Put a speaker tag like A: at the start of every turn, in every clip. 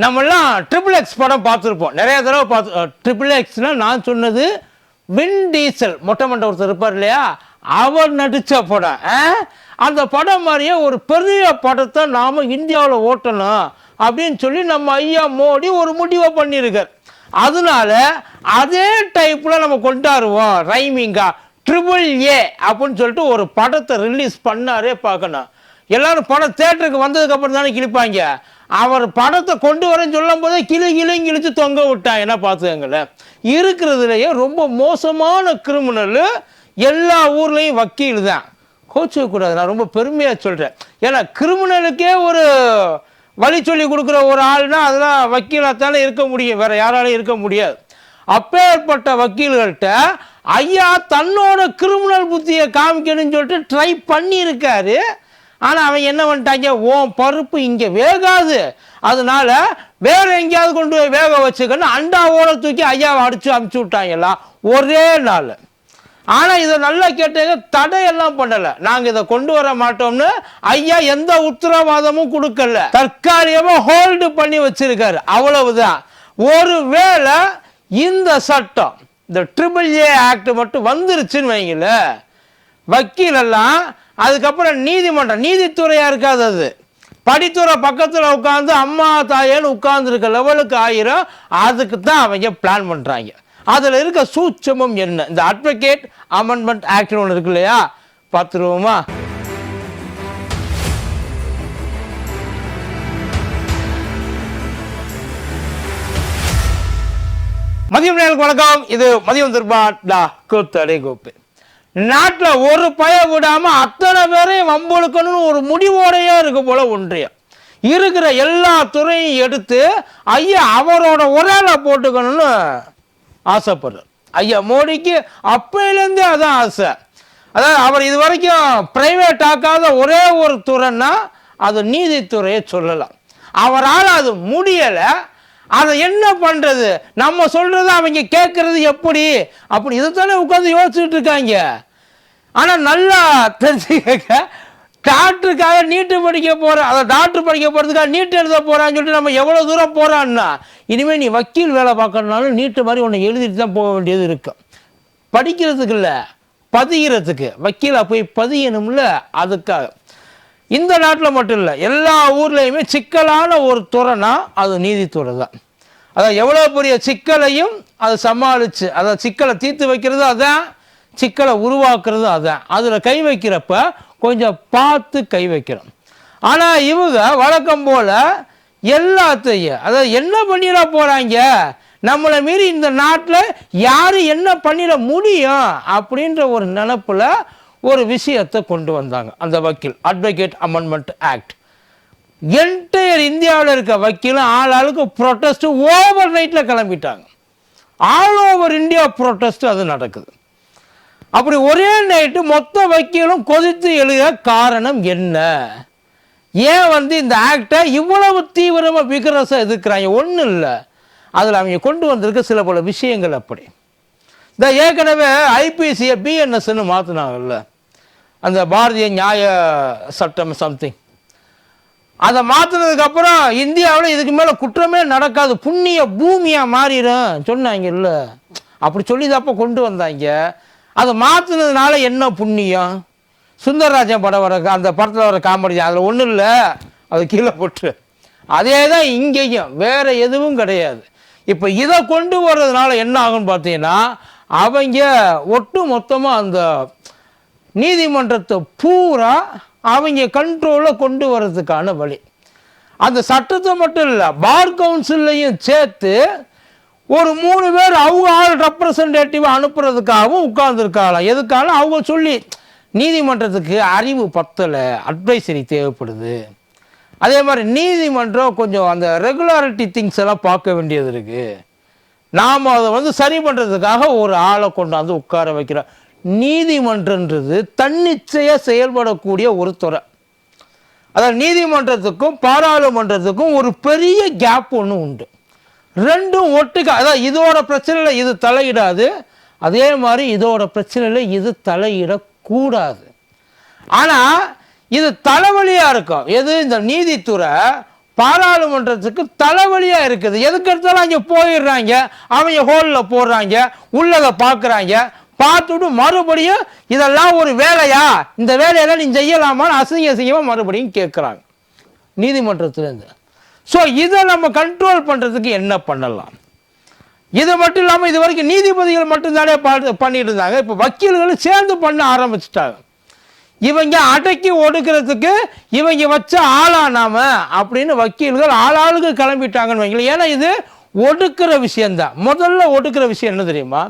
A: நம்மெல்லாம் triple X படம் பார்த்துருப்போம். நிறைய தடவை பார்த்து ட்ரிபிள் எக்ஸ்னால் நான் சொன்னது வின் டீசல் மொட்டை மண்டை ஒருத்தர் இருப்பார் இல்லையா? அவர் நடித்த படம். ஆ? அந்த படம் மாதிரியே ஒரு பெரிய படத்தை நாம் இந்தியாவில் ஓட்டணும் அப்படின்னு சொல்லி நம்ம ஐயா மோடி ஒரு முடிவை பண்ணியிருக்கார். அதனால அதே டைப்பில் நம்ம கொண்டாடுவோம் ரைமிங்கா. ட்ரிபிள் ஏ அப்படின்னு சொல்லிட்டு ஒரு படத்தை ரிலீஸ் பண்ணாரே பார்க்கணும். எல்லாரும் படம் தேட்டருக்கு வந்ததுக்கப்புறம் தானே கிழிப்பாங்க. அவர் படத்தை கொண்டு வரேன்னு சொல்லும் போதே கிளி கிளியும் கிழிச்சு தொங்க விட்டான் என்ன பார்த்துக்கங்களேன்? இருக்கிறதுலையே ரொம்ப மோசமான கிரிமினல் எல்லா ஊர்லேயும் வக்கீல் தான். கோச்சிக்கக்கூடாது நான் ரொம்ப பெருமையாக சொல்கிறேன் ஏன்னா கிரிமினலுக்கே ஒரு வழி சொல்லி கொடுக்குற ஒரு ஆள்னா அதெல்லாம் வக்கீலாகத்தானே இருக்க முடியும். வேறு யாராலையும் இருக்க முடியாது. அப்பேற்பட்ட வக்கீல்கள்கிட்ட ஐயா தன்னோட கிரிமினல் புத்தியை காமிக்கணும்னு சொல்லிட்டு ட்ரை பண்ணியிருக்காரு. ஆனால் அவன் என்ன பண்ணிட்டாங்க ஓம் பருப்பு இங்கே வேகாது. அதனால வேற எங்கேயாவது கொண்டு போய் வேக வச்சுக்கன்னு அண்டாவோட தூக்கி ஐயாவை அடிச்சு அமுச்சு விட்டாங்கலாம் ஒரே நாள். ஆனால் இதை நல்லா கேட்டீங்க தடையெல்லாம் பண்ணலை. நாங்கள் இதை கொண்டு வர மாட்டோம்னு ஐயா எந்த உத்தரவாதமும் கொடுக்கல. தற்காலிகமாக ஹோல்டு பண்ணி வச்சிருக்காரு. அவ்வளவுதான். ஒருவேளை இந்த சட்டம் இந்த ட்ரிபிள் ஏ ஆக்ட் மட்டும் வந்துருச்சுன்னு வைங்களேன் வக்கீல் எல்லாம் அதுக்கப்புறம் நீதிமன்றம் நீதித்துறையாக இருக்காது அது. படித்துறை பக்கத்தில் உட்காந்து அம்மா தாயேன்னு உட்கார்ந்துருக்க லெவலுக்கு ஆயிரும் அதுக்கு தான் அவங்க பிளான் பண்ணுறாங்க அதில் இருக்க சூட்சமம் என்ன? இந்த அட்வொகேட் அமெண்ட்மெண்ட் ஆக்ட் ஒன்று இருக்கு இல்லையா? பார்த்துருவோமா? மதியம் நேருக்கு வணக்கம். இது மதியம் திருப்பாட்லா கூத்தடை கோப்பு. நாட்டில் ஒரு பய விடாமல் அத்தனை பேரையும் வம்புழுக்கணும்னு ஒரு முடிவோடையே இருக்கு போல ஒன்றியம். இருக்கிற எல்லா துறையும் எடுத்து ஐயா அவரோட உரையில போட்டுக்கணும்னு ஆசைப்படுறார். ஐயா மோடிக்கு அப்பையிலேருந்தே அதான் ஆசை. அதாவது அவர் இது வரைக்கும் பிரைவேட் ஆக்காத ஒரே ஒரு துறைன்னா அது நீதித்துறையை சொல்லலாம். அவரால் அது முடியலை. அதை என்ன பண்ணுறது நம்ம சொல்கிறது அவங்க கேட்குறது எப்படி? அப்படி இதைத்தானே உட்காந்து யோசிச்சுட்டு இருக்காங்க. ஆனால் நல்லா தெரிஞ்சுக்க டாக்டருக்காக நீட்டு படிக்க போகிறேன் அதை டாக்டர் படிக்க போகிறதுக்காக நீட்டு எழுத போகிறான்னு சொல்லிட்டு நம்ம எவ்வளோ தூரம் போகிறான்னா இனிமேல் நீ வக்கீல் வேலை பார்க்கணுனாலும் நீட்டு மாதிரி ஒன்று எழுதிட்டு தான் போக வேண்டியது இருக்கும் படிக்கிறதுக்கு இல்லை பதிகிறதுக்கு. வக்கீலாக போய் பதியணும்ல அதுக்காக. இந்த நாட்டில் மட்டும் இல்லை எல்லா ஊர்லேயுமே சிக்கலான ஒரு துறைனா அது நீதித்துறை தான். அதான் எவ்வளோ பெரிய சிக்கலையும் அதை சமாளித்து அதை சிக்கலை தீர்த்து வைக்கிறது அதான் சிக்கலை உருவாக்குறது அதுதான் அதில் கை வைக்கிறப்ப கொஞ்சம் பார்த்து கை வைக்கிறோம் ஆனால் இவங்க வழக்கம் போல் எல்லாத்தையும் அதாவது என்ன பண்ணிட போகிறாங்க நம்மளை மீறி இந்த நாட்டில் யார் என்ன பண்ணிட முடியும்? அப்படின்ற ஒரு நினப்பில் ஒரு விஷயத்தை கொண்டு வந்தாங்க. அந்த வக்கீல் அட்வொகேட் அமெண்ட்மெண்ட் ஆக்ட் என்டையர் இந்தியாவில் இருக்க வக்கீலும் ஆள் ஆளுக்கு ப்ரொட்டஸ்ட்டு ஓவர் நைட்டில் கிளம்பிட்டாங்க. ஆல் ஓவர் இந்தியா ப்ரொட்டஸ்ட்டு அது நடக்குது. அப்படி ஒரே நைட்டு மொத்த வக்கீலும் கொதித்து எழுத காரணம் என்ன? ஏன் வந்து இந்த ஆக்டை இவ்வளவு தீவிரமாக விகரஸாக எதிர்க்கிறாங்க? ஒன்றும் இல்லை. அதில் அவங்க கொண்டு வந்திருக்க சில பல விஷயங்கள் அப்படி. இந்த ஏற்கனவே ஐபிசியை பிஎன்எஸ்ன்னு மாற்றினாங்கல்ல அந்த பாரதிய நியாய சட்டம் சம்திங் அதை மாற்றினதுக்கப்புறம் இந்தியாவில் இதுக்கு மேலே குற்றமே நடக்காது. புண்ணிய பூமியாக மாறிடும். சொன்னாங்க இல்லை அப்படி சொல்லி தப்போ கொண்டு வந்தாங்க. அதை மாற்றினதுனால என்ன புண்ணியம்? சுந்தரராஜன் படம் வர அந்த படத்தில் வர காமெடி அதில் ஒன்றும் இல்லை. அது கீழே போட்டு. அதே தான் இங்கேயும் வேறு எதுவும் கிடையாது. இப்போ இதை கொண்டு வர்றதுனால என்ன ஆகும்னு பார்த்தீங்கன்னா அவங்க ஒட்டு மொத்தமாக அந்த நீதிமன்றத்தை பூரா அவங்க கண்ட்ரோலில் கொண்டு வர்றதுக்கான வழி. அந்த சட்டத்தை மட்டும் இல்லை பார் கவுன்சில்லையும் சேர்த்து ஒரு மூணு பேர் அவங்க ஆள் ரெப்ரசன்டேட்டிவ் அனுப்புறதுக்காகவும் உட்கார்ந்துருக்காங்களாம் எதுக்கான அவங்க சொல்லி நீதிமன்றத்துக்கு அறிவு பத்தலை அட்வைசரி தேவைப்படுது. அதே மாதிரி நீதிமன்றம் கொஞ்சம் அந்த ரெகுலாரிட்டி திங்ஸ் எல்லாம் பார்க்க வேண்டியது இருக்குது நாம் அதை வந்து சரி பண்ணுறதுக்காக ஒரு ஆளை கொண்டாந்து உட்கார வைக்கிறோம். நீதிமன்றன்றது தன்னிச்சையாக செயல்படக்கூடிய ஒரு துறை. அதாவது நீதிமன்றத்துக்கும் பாராளுமன்றத்துக்கும் ஒரு பெரிய கேப் ஒன்று உண்டு. ரெண்டும் ஒட்டுக்க அதான் இதோட பிரச்சனையில் இது தலையிடாது. அதே மாதிரி இதோட பிரச்சனையில் இது தலையிடக்கூடாது. ஆனால் இது தலைவலியாக இருக்கும். எது? இந்த நீதித்துறை பாராளுமன்றத்துக்கு தலைவலியாக இருக்குது. எதுக்கு எடுத்தாலும் அங்கே போயிடுறாங்க. அவங்க ஹோலில் போடுறாங்க. உள்ளதை பார்க்குறாங்க பார்த்துட்டு மறுபடியும் இதெல்லாம் ஒரு வேலையா? இந்த வேலையெல்லாம் நீ செய்யலாமான்னு அசிங்க அசிங்கமாக மறுபடியும் கேட்குறாங்க நீதிமன்றத்திலேருந்து. ஸோ இதை நம்ம கண்ட்ரோல் பண்ணுறதுக்கு என்ன பண்ணலாம்? இது மட்டும் இல்லாமல் இது வரைக்கும் நீதிபதிகள் மட்டும்தானே பண்ணிட்டு இருந்தாங்க இப்போ வக்கீல்களும் சேர்ந்து பண்ண ஆரம்பிச்சிட்டாங்க. இவங்க அடக்கி ஒடுக்கிறதுக்கு இவங்க வச்ச ஆளா நாம அப்படின்னு வக்கீல்கள் ஆளாளுக்கு கிளம்பிட்டாங்கன்னு வைங்களேன். ஏன்னா இது ஒடுக்கிற விஷயம்தான். முதல்ல ஒடுக்கிற விஷயம் என்ன தெரியுமா?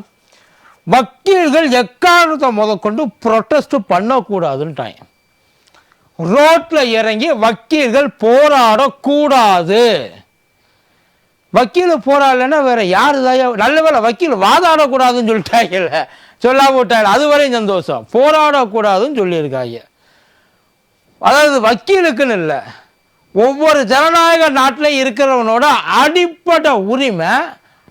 A: வக்கீல்கள் எக்காரணத்தை முதற்கொண்டு ப்ரொட்டஸ்ட் பண்ணக்கூடாதுன்ட்டாங்க. ரோட்ல இறங்கி வக்கீல்கள் போராடக்கூடாது. வக்கீல் போராடலைன்னா வேற யாரு தாயா நல்ல வேலை வக்கீல் வாதாடக்கூடாதுன்னு சொல்லிட்டாங்கல்ல. சொல்லாம விட்டாங்க. அது வரையும் சந்தோஷம். போராடக்கூடாதுன்னு சொல்லியிருக்காங்க. அதாவது வக்கீலுக்குன்னு இல்லை. ஒவ்வொரு ஜனநாயக நாட்டில் இருக்கிறவனோட அடிப்படை உரிமை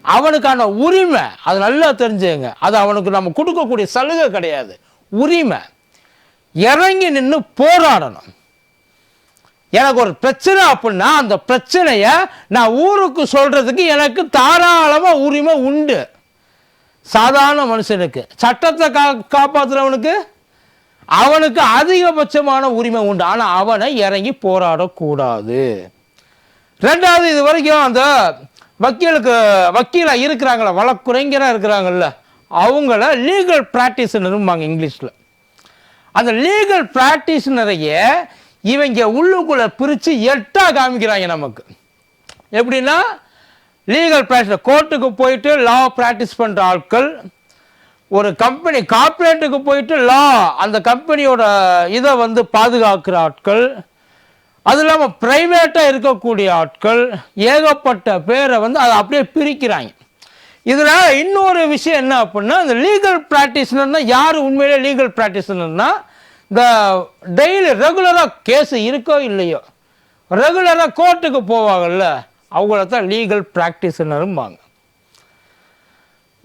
A: அவனுக்கான உரிமை அது நல்லா தெரிஞ்சுங்க. அது அவனுக்கு நம்ம கொடுக்கக்கூடிய சலுகை கிடையாது. உரிமை. இறங்கி நின்று போராடணும். எனக்கு ஒரு பிரச்சனை அப்படின்னா அந்த பிரச்சனையை நான் ஊருக்கு சொல்கிறதுக்கு எனக்கு தாராளமாக உரிமை உண்டு. சாதாரண மனுஷனுக்கு. சட்டத்தை கா காப்பாற்றுறவனுக்கு அவனுக்கு அதிகபட்சமான உரிமை உண்டு. ஆனால் அவனை இறங்கி போராடக்கூடாது. ரெண்டாவது இது வரைக்கும் அந்த வக்கீலுக்கு வக்கீலாக இருக்கிறாங்களே வழக்குரைஞராக இருக்கிறாங்கல்ல அவங்கள லீகல் ப்ராக்டிஸ்னரும்பாங்க இங்கிலீஷில். அந்த லீகல் ப்ராக்டிஸ்னரைய இவங்க உள்ளுக்குள்ளே பிரித்து எட்டாக காமிக்கிறாங்க நமக்கு. எப்படின்னா லீகல் ப்ராக்டிஸ் கோர்ட்டுக்கு போயிட்டு லா ப்ராக்டிஸ் பண்ணுற ஆட்கள் ஒரு கம்பெனி கார்ப்பரேட்டுக்கு போயிட்டு லா அந்த கம்பெனியோட இதை வந்து பாதுகாக்கிற ஆட்கள் அது இல்லாமல் ப்ரைவேட்டாக இருக்கக்கூடிய ஆட்கள் ஏகப்பட்ட பேரை வந்து அதை அப்படியே பிரிக்கிறாங்க. இதில் இன்னொரு விஷயம் என்ன அப்படின்னா இந்த லீகல் ப்ராக்டிஸ்னர்னா யார் உண்மையிலே லீகல் ப்ராக்டிஸ்னர்னா இந்த டெய்லி ரெகுலராக கேஸ் இருக்கோ இல்லையோ ரெகுலராக கோர்ட்டுக்கு போவாங்கல்ல அவங்கள தான் லீகல் ப்ராக்டிஸ்னரும்பாங்க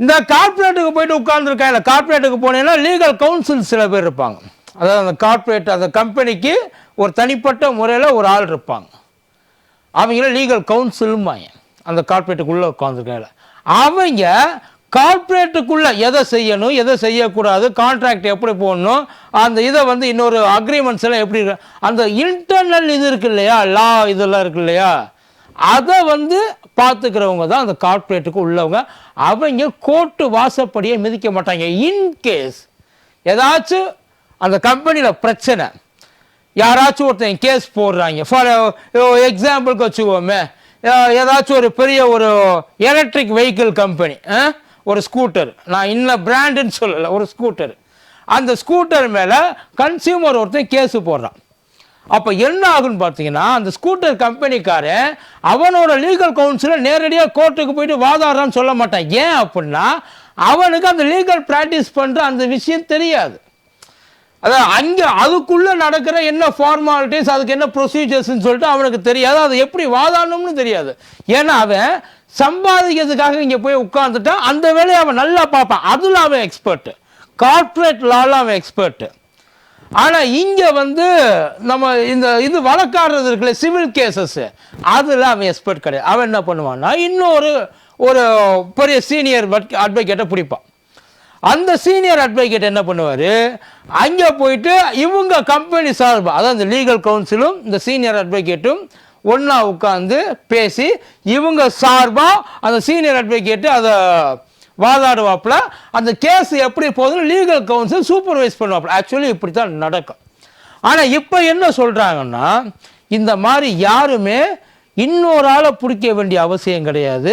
A: இந்த கார்ப்பரேட்டுக்கு போயிட்டு உட்கார்ந்துருக்காங்க கார்ப்பரேட்டுக்கு போனீங்கன்னா லீகல் கவுன்சில் சில பேர் இருப்பாங்க. அதாவது அந்த கார்ப்பரேட் அந்த கம்பெனிக்கு ஒரு தனிப்பட்ட முறையில் ஒரு ஆள் இருப்பாங்க. அவங்கள லீகல் கவுன்சிலும்பாங்க அந்த கார்ப்பரேட்டுக்குள்ளே உட்காந்துருக்காங்க அவங்க கார்ப்பரேட்டுக்குள்ளே எதை செய்யணும் எதை செய்யக்கூடாது கான்ட்ராக்ட் எப்படி போடணும் அந்த இதை வந்து இன்னொரு அக்ரிமெண்ட்ஸ் எல்லாம் எப்படி இருக்கு- அந்த இன்டர்னல் இது இருக்கு இல்லையா லா இதெல்லாம் இருக்கு இல்லையா அதை வந்து பார்த்துக்கிறவங்க தான் அந்த கார்ப்பரேட்டுக்கு உள்ளவங்க. அவங்க கோர்ட்டு வாசப்படியே மிதிக்க மாட்டாங்க. இன்கேஸ் ஏதாச்சும் அந்த கம்பெனியில் பிரச்சனை யாராச்சும் ஒருத்தன் கேஸ் போடுறாங்க. ஃபார் எக்ஸாம்பிளுக்கு வச்சுக்கோமே ஏதாச்சும் ஒரு பெரிய ஒரு எலக்ட்ரிக் வெஹிக்கிள் கம்பெனி ஒரு ஸ்கூட்டர் நான் இன்னும் பிராண்டுன்னு சொல்லலை ஒரு ஸ்கூட்டர் அந்த ஸ்கூட்டர் மேலே கன்சியூமர் ஒருத்தன் கேஸு போடுறான். அப்போ என்ன ஆகுன்னு பார்த்தீங்கன்னா அந்த ஸ்கூட்டர் கம்பெனிக்காரன் அவனோட லீகல் கவுன்சிலை நேரடியாக கோர்ட்டுக்கு போயிட்டு வாதாடுறான்னு சொல்ல மாட்டான். ஏன் அப்படின்னா அவனுக்கு அந்த லீகல் ப்ராக்டிஸ் பண்ணுற அந்த விஷயம் தெரியாது. அதான் அங்கே அதுக்குள்ளே நடக்கிற என்ன ஃபார்மாலிட்டிஸ் அதுக்கு என்ன ப்ரொசீஜர்ஸ்ன்னு சொல்லிட்டு அவனுக்கு தெரியாது. அது எப்படி வாதாடணும்னு தெரியாது. ஏன்னா அவன் சம்பாதிக்கிறதுக்காக இங்கே போய் உட்காந்துட்டான் அந்த வேலையை அவன் நல்லா பார்ப்பான். அதில் அவன் எக்ஸ்பர்ட்டு கார்ப்பரேட் லாவில் அவன் எக்ஸ்பர்ட்டு ஆனால் இங்கே வந்து நம்ம இந்த இது வழக்காடுறது இருக்குல்ல சிவில் கேசஸ்ஸு அதில் அவன் எக்ஸ்பர்ட் கிடையாது. அவன் என்ன பண்ணுவான்னா இன்னொரு ஒரு பெரிய சீனியர் அட்வொகேட்டை பிடிப்பான். அந்த சீனியர் அட்வொகேட் என்ன பண்ணுவார்? அங்கே போயிட்டு இவங்க கம்பெனி சார்பாக அதாவது இந்த லீகல் கவுன்சிலும் இந்த சீனியர் அட்வொகேட்டும் ஒன்றா உட்காந்து பேசி இவங்க சார்பாக அந்த சீனியர் அட்வொகேட்டு அதை வாதாடுவாப்பில். அந்த கேஸ் எப்படி போகுதுன்னு லீகல் கவுன்சில் சூப்பர்வைஸ் பண்ணுவாப்புல. ஆக்சுவலி இப்படி தான் நடக்கும். ஆனால் இப்போ என்ன சொல்கிறாங்கன்னா இந்த மாதிரி யாருமே இன்னொரு ஆளை பிடிக்க வேண்டிய அவசியம் கிடையாது.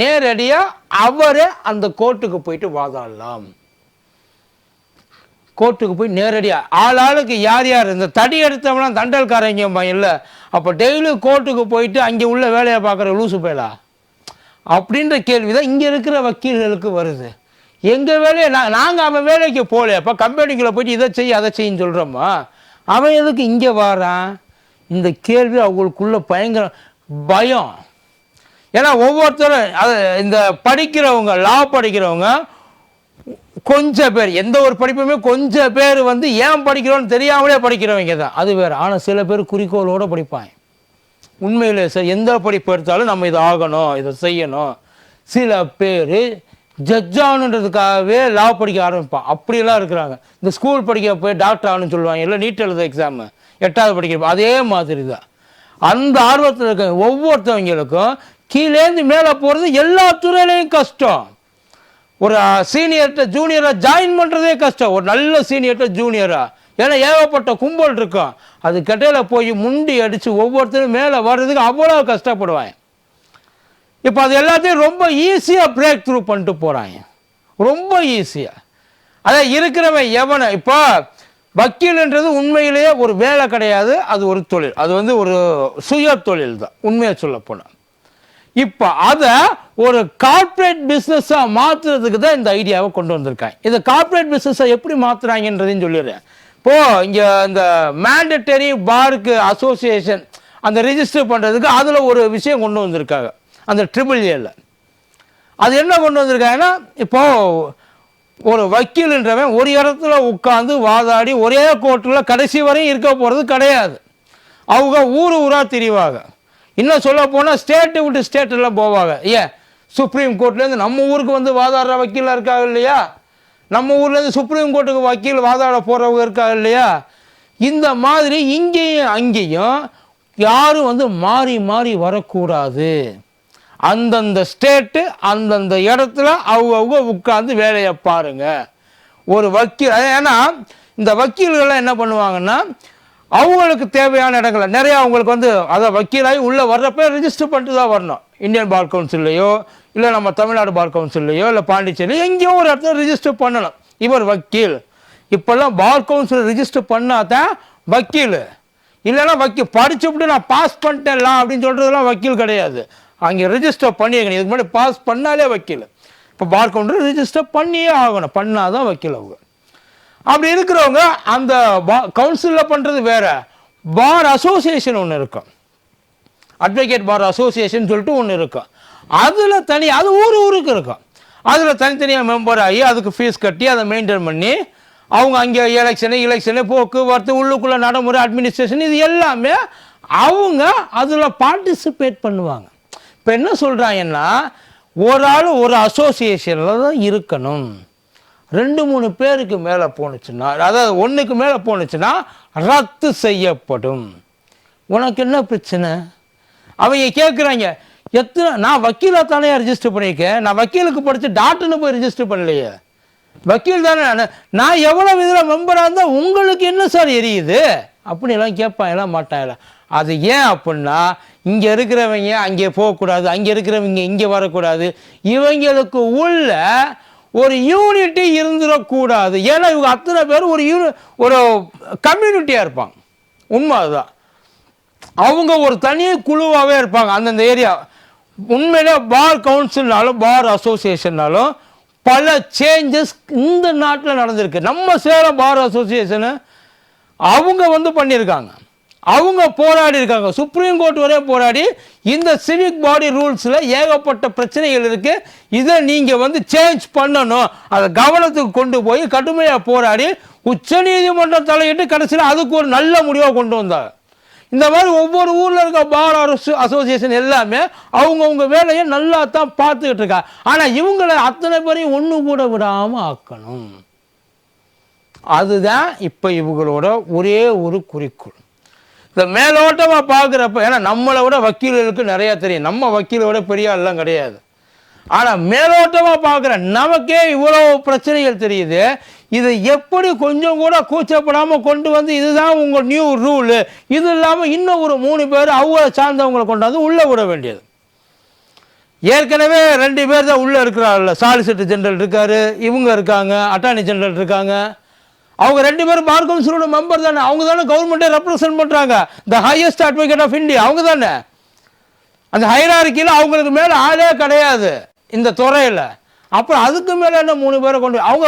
A: நேரடியாக அவரே அந்த கோர்ட்டுக்கு போயிட்டு வாதாடலாம். கோர்ட்டுக்கு போய் நேரடியாக ஆள் ஆளுக்கு யார் யார் இந்த தடி எடுத்தவங்களாம் தண்டல்காரங்க இல்லை. அப்போ டெய்லி கோர்ட்டுக்கு போயிட்டு அங்கே உள்ள வேலையை பார்க்குற லூசு பேலா அப்படின்ற கேள்வி தான் இங்கே இருக்கிற வக்கீல்களுக்கு வருது. எங்கள் வேலையை நான் நாங்கள் அவன் வேலைக்கு போகல அப்போ கம்பெனிக்குள்ளே போயிட்டு இதை செய் அதை செய்யின்னு சொல்கிறோமா அவன் எதுக்கு இங்கே வாரான்? இந்த கேள்வி அவங்களுக்குள்ள பயங்கர பயம். ஏன்னா ஒவ்வொருத்தரும் அது இந்த படிக்கிறவங்க லா படிக்கிறவங்க கொஞ்சம் பேர் எந்த ஒரு படிப்புமே கொஞ்சம் பேர் வந்து ஏன் படிக்கிறோன்னு தெரியாமலே படிக்கிறவங்க தான். அது வேறு. ஆனால் சில பேர் குறிக்கோளோடு படிப்பாங்க. உண்மையிலே சார் எந்த படிப்பு எடுத்தாலும் நம்ம இதை ஆகணும் இதை செய்யணும். சில பேர் ஜட்ஜ் ஆகணுன்றதுக்காகவே லா படிக்க ஆரம்பிப்பான் அப்படியெல்லாம் இருக்கிறாங்க. இந்த ஸ்கூல் படிக்க போய் டாக்டர் ஆகணும்னு சொல்லுவாங்க. இல்லை நீட் எழுத எக்ஸாமு எட்டாவது படிக்கிறப்ப அதே மாதிரி தான். அந்த ஆர்வத்தில் இருக்க ஒவ்வொருத்தவங்களுக்கும் கீழேந்து மேலே போகிறது எல்லா துறையிலையும் கஷ்டம். ஒரு சீனியர்கிட்ட ஜூனியராக ஜாயின் பண்ணுறதே கஷ்டம். ஒரு நல்ல சீனியர்கிட்ட ஜூனியராக ஏன்னா ஏகப்பட்ட கும்பல் இருக்கும். அது கட்டையில் போய் முண்டி அடித்து ஒவ்வொருத்தரும் மேலே வர்றதுக்கு அவ்வளோ கஷ்டப்படுவாங்க. இப்போ அது எல்லாத்தையும் ரொம்ப ஈஸியாக பிரேக் த்ரூ பண்ணிட்டு போகிறாங்க ரொம்ப ஈஸியாக அதான் இருக்கிறவன் எவனை இப்போ வக்கீல்ன்றது உண்மையிலேயே ஒரு வேலை கிடையாது. அது ஒரு தொழில். அது வந்து ஒரு சுய தொழில் தான். உண்மையை சொல்லப்போனால் இப்போ அதை ஒரு கார்ப்பரேட் பிஸ்னஸாக மாற்றுறதுக்கு தான் இந்த ஐடியாவை கொண்டு வந்திருக்காங்க. இந்த கார்ப்பரேட் பிஸ்னஸை எப்படி மாற்றுறாங்கன்றதையும் சொல்லிடுறேன். இப்போது இங்கே இந்த மேண்டட்டரி பாருக்கு அசோசியேஷன் அந்த ரிஜிஸ்டர் பண்ணுறதுக்கு அதில் ஒரு விஷயம் கொண்டு வந்திருக்காங்க. அந்த ட்ரிபிள் ஏல அது என்ன கொண்டு வந்திருக்காங்கன்னா இப்போது ஒரு வக்கீல்ன்றவன் ஒரு இடத்துல உட்காந்து வாதாடி ஒரே கோர்ட்டில் கடைசி வரையும் இருக்க போகிறது கிடையாது. அவங்க ஊர் ஊராக தெரிவாங்க. இன்னும் சொல்ல போனால் ஸ்டேட்டு விட்டு ஸ்டேட்டெல்லாம் போவாங்க. ஏன்? சுப்ரீம் கோர்ட்லேருந்து நம்ம ஊருக்கு வந்து வாதாடுற வக்கீலாக இருக்காங்க இல்லையா? நம்ம ஊர்லேருந்து சுப்ரீம் கோர்ட்டுக்கு வக்கீல் வாதாட போகிறவங்க இருக்காங்க இல்லையா? இந்த மாதிரி இங்கேயும் அங்கேயும் யாரும் வந்து மாறி மாறி வரக்கூடாது. அந்தந்த ஸ்டேட்டு அந்தந்த இடத்துல அவங்கவுங்க உட்காந்து வேலையை பாருங்கள் ஒரு வக்கீல் ஏன்னா இந்த வக்கீல்கள்லாம் என்ன பண்ணுவாங்கன்னா அவங்களுக்கு தேவையான இடங்களை நிறையா அவங்களுக்கு வந்து அதை வக்கீலாகி உள்ளே வர்றப்ப ரிஜிஸ்டர் பண்ணிட்டு தான் வரணும். இந்தியன் பார் கவுன்சில்லையோ இல்லை நம்ம தமிழ்நாடு பார் கவுன்சில்லையோ இல்லை பாண்டிச்சேரி எங்கேயோ ஒரு இடத்துல ரிஜிஸ்டர் பண்ணணும். இவர் வக்கீல். இப்போல்லாம் பார் கவுன்சில் ரிஜிஸ்டர் பண்ணால் தான் வக்கீல். இல்லைன்னா வக்கீல் படிச்சுவிட்டு நான் பாஸ் பண்ணிட்டேன்லாம் அப்படின்னு சொல்கிறதுலாம் வக்கீல் கிடையாது. அங்கே ரிஜிஸ்டர் பண்ணியிருக்கணும் இதுக்கு முன்னாடி பாஸ் பண்ணாலே வக்கீல். இப்போ பார் கவுண்டர் ரிஜிஸ்டர் பண்ணியே ஆகணும். பண்ணால் தான் வக்கீல் அவங்க. அப்படி இருக்கிறவங்க அந்த கவுன்சிலில் பண்ணுறது வேற. பார் அசோசியேஷன் ஒன்று இருக்கும் அட்வொகேட் பார் அசோசியேஷன் சொல்லிட்டு ஒன்று இருக்கும் அதில் தனி அது ஊர் ஊருக்கு இருக்கும் அதில் தனித்தனியாக மெம்பர் ஆகி அதுக்கு ஃபீஸ் கட்டி அதை மெயின்டைன் பண்ணி அவங்க அங்கே எலெக்ஷனு எலெக்ஷனு போக்குவரத்து உள்ளுக்குள்ளே நடைமுறை அட்மினிஸ்ட்ரேஷன் இது எல்லாமே அவங்க அதில் பார்ட்டிசிபேட் பண்ணுவாங்க. இப்போ என்ன சொல்கிறாங்கன்னா ஒரு ஆள் ஒரு அசோசியேஷனில் தான் இருக்கணும். ரெண்டு மூணு பேருக்கு மேலே போணுச்சுன்னா அதாவது ஒன்றுக்கு மேலே போணுச்சுன்னா ரத்து செய்யப்படும். உனக்கு என்ன பிரச்சனை? அவங்க கேட்குறாங்க எத்தனை நான் வக்கீலாக தானே ரிஜிஸ்டர் பண்ணியிருக்கேன் நான் வக்கீலுக்கு படித்து டாக்டர்னு போய் ரிஜிஸ்டர் பண்ணலையே. வக்கீல் தானே நான் நான் எவ்வளோ இதில் மெம்பராக இருந்தால் உங்களுக்கு என்ன சார் எரியுது? அப்படிலாம் கேட்பாங்கலாம் மாட்டாங்களாம் அது ஏன் அப்படின்னா இங்கே இருக்கிறவங்க அங்கே போகக்கூடாது அங்கே இருக்கிறவங்க இங்கே வரக்கூடாது. இவங்களுக்கு உள்ள ஒரு யூனிட்டி இருந்துடக்கூடாது. ஏன்னா இவங்க அத்தனை பேர் ஒரு யூனி ஒரு கம்யூனிட்டியாக இருப்பாங்க. உண்மை அதுதான். அவங்க ஒரு தனி குழுவாகவே இருப்பாங்க. அந்தந்த ஏரியா உண்மையிலே பார் கவுன்சில்னாலும் பார் அசோசியேஷன்னாலும் பல சேஞ்சஸ் இந்த நாட்டில் நடந்திருக்கு. நம்ம சேலம் பார் அசோசியேஷனு அவங்க வந்து பண்ணியிருக்காங்க. அவங்க போராடி இருக்காங்க. சுப்ரீம் கோர்ட் வரை போராடி இந்த சிவிக் பாடி ரூல்ஸில் ஏகப்பட்ட பிரச்சனைகள் இருக்குது இதை நீங்கள் வந்து சேஞ்ச் பண்ணணும். அதை கவனத்துக்கு கொண்டு போய் கடுமையாக போராடி உச்சநீதிமன்றம் தலையிட்டு கடைசியில் அதுக்கு ஒரு நல்ல முடிவாக கொண்டு வந்தாங்க. இந்த மாதிரி ஒவ்வொரு ஊரில் இருக்க பார் அரசு அசோசியேஷன் எல்லாமே அவங்கவுங்க வேலையை நல்லா தான் பார்த்துக்கிட்டு இருக்கா. ஆனால் இவங்களை அத்தனை பேரையும் ஒன்று கூட விடாமல் ஆக்கணும். அதுதான் இப்போ இவங்களோட ஒரே ஒரு குறிக்கோள். இந்த மேலோட்டமாக பார்க்குறப்ப ஏன்னா நம்மளை விட வக்கீல்களுக்கு நிறையா தெரியும். நம்ம வக்கீலை விட பெரிய ஆள்லாம் கிடையாது. ஆனால் மேலோட்டமாக பார்க்குற நமக்கே இவ்வளோ பிரச்சனைகள் தெரியுது. இதை எப்படி கொஞ்சம் கூட கூச்சப்படாமல் கொண்டு வந்து இதுதான் உங்கள் நியூ ரூலு இது இல்லாமல் இன்னும் ஒரு மூணு பேர் அவங்கள சார்ந்தவங்களை கொண்டாந்து உள்ளே விட வேண்டியது. ஏற்கனவே ரெண்டு பேர் தான் உள்ளே இருக்கிறாள் சாலிசிட்டர் ஜெனரல் இருக்காரு இவங்க இருக்காங்க அட்டார்னி ஜெனரல் இருக்காங்க. அவங்க ரெண்டு பேரும் பார் கவுன்சிலோட மெம்பர் தானே. அவங்க தானே கவர்மெண்ட்டை ரெப்ரசன்ட் பண்ணுறாங்க the highest advocate of India அவங்க தானே. அந்த ஹைரார்கியில் அவங்களுக்கு மேலே ஆளே கிடையாது. இந்த துறையில். அப்புறம் அதுக்கு மேலே என்ன மூணு பேரை கொண்டு அவங்க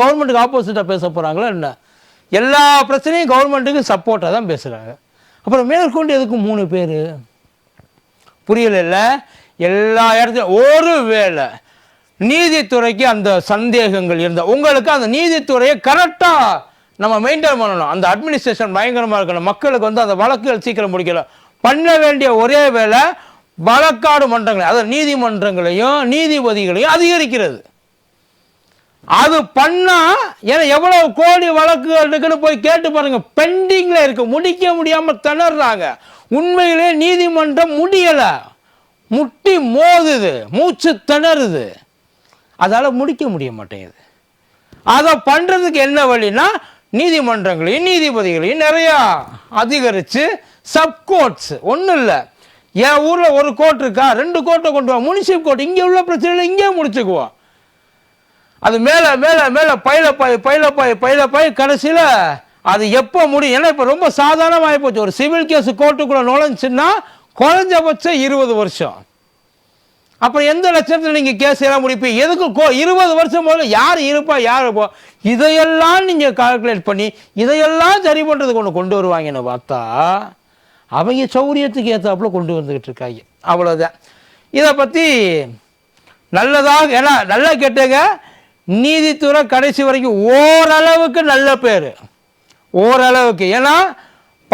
A: கவர்மெண்ட்டுக்கு ஆப்போசிட்டாக பேச போகிறாங்களா என்ன? எல்லா பிரச்சனையும் கவர்மெண்ட்டுக்கு சப்போர்ட்டாக தான் பேசுகிறாங்க அப்புறம் மேற்கொண்டு எதுக்கு மூணு பேர்? புரியல எல்லா இடத்துலையும் ஒரு வேலை. நீதித்துறைக்கு அந்த சந்தேகங்கள் இருந்தால் உங்களுக்கு அந்த நீதித்துறையை கரெக்டாக நம்ம மெயின்டைன் பண்ணணும். அந்த அட்மினிஸ்ட்ரேஷன் பயங்கரமாக இருக்கணும். மக்களுக்கு வந்து அந்த வழக்குகள் சீக்கிரம் முடிக்கல பண்ண வேண்டிய ஒரே வேலை வழக்காடு மன்றங்களை அதாவது நீதிமன்றங்களையும் நீதிபதிகளையும் அதிகரிக்கிறது. அது பண்ணால் ஏன்னா எவ்வளவு கோடி வழக்குகள் இருக்குன்னு போய் கேட்டு பாருங்கள் பெண்டிங்கில் இருக்கு. முடிக்க முடியாமல் திணறாங்க. உண்மையிலே நீதிமன்றம் முடியலை. முட்டி மோதுது. மூச்சு திணறுது. அதால் முடிக்க முடிய மாட்டேங்குது அதை பண்ணுறதுக்கு என்ன வழின்னா நீதிமன்றங்களையும் நீதிபதிகளையும் நிறையா அதிகரிச்சு சப்கோர்ட்ஸ் ஒன்றும் இல்லை. என் ஊரில் ஒரு கோர்ட் இருக்கா ரெண்டு கோர்ட்டை கொண்டு வா முனிசிபல் கோர்ட் இங்கே உள்ள பிரச்சனையில் இங்கே முடிச்சுக்குவோம் அது மேலே மேலே மேலே பயிலப்பாய் பயிலப்பாய் பயிலப்பாய் கடைசியில் அது எப்போ முடியும் ஏன்னா இப்போ ரொம்ப சாதாரணமாகி போச்சு. ஒரு சிவில் கேஸ் கோர்ட்டுக்குள்ளே நுழைஞ்சுன்னா குறைஞ்சபட்சம் இருபது வருஷம். அப்புறம் எந்த லட்சத்தில் நீங்கள் கேஸ் எல்லாம் முடிப்பீங்க? எதுக்கு கோ இருபது வருஷம் முதல்ல யார் இருப்பா யார் போ இதையெல்லாம் நீங்கள் கால்குலேட் பண்ணி இதையெல்லாம் சரி பண்ணுறதுக்கு ஒன்று கொண்டு வருவாங்கன்னு பார்த்தா அவங்க சௌரியத்துக்கு ஏற்றாப்புல கொண்டு வந்துக்கிட்டு இருக்காங்க. அவ்வளோதான் இதை பற்றி நல்லதாக ஏன்னா நல்லா கேட்டேங்க. நீதித்துறை கடைசி வரைக்கும் ஓரளவுக்கு நல்ல பேர். ஓரளவுக்கு. ஏன்னா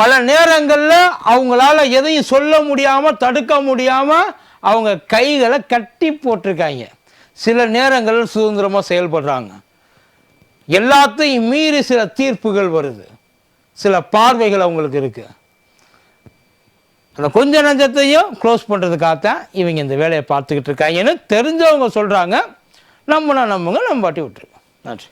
A: பல நேரங்களில் அவங்களால எதையும் சொல்ல முடியாமல் தடுக்க முடியாமல் அவங்க கைகளை கட்டி போட்டிருக்காங்க. சில நேரங்களில் சுதந்திரமாக செயல்படுறாங்க. எல்லாத்தையும் மீறி சில தீர்ப்புகள் வருது. சில பார்வைகள் அவங்களுக்கு இருக்குது அந்த கொஞ்ச நஞ்சத்தையும் க்ளோஸ் பண்ணுறதுக்காகத்தான் இவங்க இந்த வேலையை பார்த்துக்கிட்டு இருக்காங்கன்னு தெரிஞ்சவங்க சொல்கிறாங்க நம்மளாம் நம்புங்க நம்ம பாட்டி விட்டுருக்கோம். நன்றி.